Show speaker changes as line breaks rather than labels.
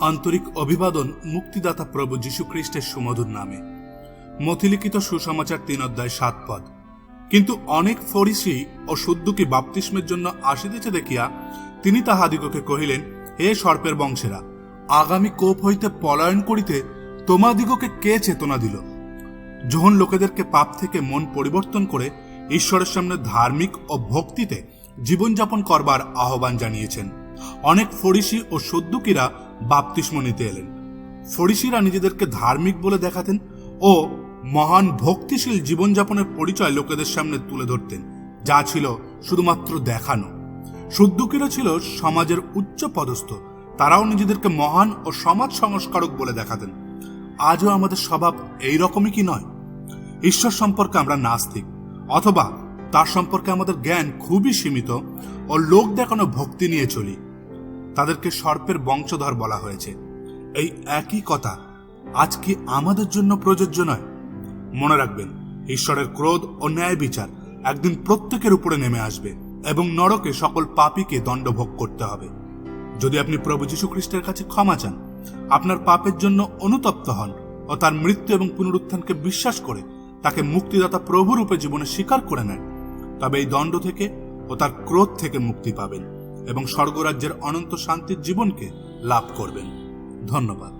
আন্তরিক অভিবাদন মুক্তিদাতা প্রভু যীশু খ্রিস্টের সুমধুর নামে। মথিলিখিত সুসমাচার তিন অধ্যায় সাত পদ। কিন্তু অনেক ফরিসি ও শুদ্ধুকি বাপতিস্মের জন্য আসিতেছে দেখিয়া তিনি তাহাদিগকে কহিলেন, হে সর্পের বংশেরা আগামী কোপ হইতে পলায়ন করিতে তোমাদিগকে কে চেতনা দিল? যখন লোকেদেরকে পাপ থেকে মন পরিবর্তন করে ঈশ্বরের সামনে ধার্মিক ও ভক্তিতে জীবনযাপন করবার আহ্বান জানিয়েছেন, অনেক ফরিসি ও সদ্যুকিরা বাপতিস্ম নিতে এলেন। ফরিসিরা নিজেদেরকে ধার্মিক বলে দেখাতেন ও মহান ভক্তিশীল জীবনযাপনের পরিচয় লোকেদের সামনে তুলে ধরতেন, যা ছিল শুধুমাত্র দেখানো। শুদ্ধুকিরা ছিল সমাজের উচ্চ পদস্থ তারাও নিজেদেরকে মহান ও সমাজ সংস্কারক বলে দেখাতেন। আজও আমাদের স্বভাব এই রকমই কি নয়? ঈশ্বর সম্পর্কে আমরা নাস্তিক, অথবা তার সম্পর্কে আমাদের জ্ঞান খুবই সীমিত ও লোক দেখানো ভক্তি নিয়ে চলি। তাদেরকে সর্পের বংশধর বলা হয়েছে। এই একই কথা আজ কি আমাদের জন্য প্রযোজ্য নয়? মনে রাখবেন, ঈশ্বরের ক্রোধ ও ন্যায় বিচার একদিন প্রত্যেকের উপরে নেমে আসবে এবং নরকে সকল পাপীকে দণ্ডভোগ করতে হবে। যদি আপনি প্রভু যীশু খ্রিস্টের কাছে ক্ষমা চান, আপনার পাপের জন্য অনুতপ্ত হন ও তার মৃত্যু এবং পুনরুত্থানকে বিশ্বাস করে তাকে মুক্তিদাতা প্রভু রূপে জীবনে স্বীকার করে নেন, তবে এই দণ্ড থেকে ও তার ক্রোধ থেকে মুক্তি পাবেন এবং স্বর্গরাজ্যের অনন্ত শান্তির জীবনকে লাভ করবেন। ধন্যবাদ।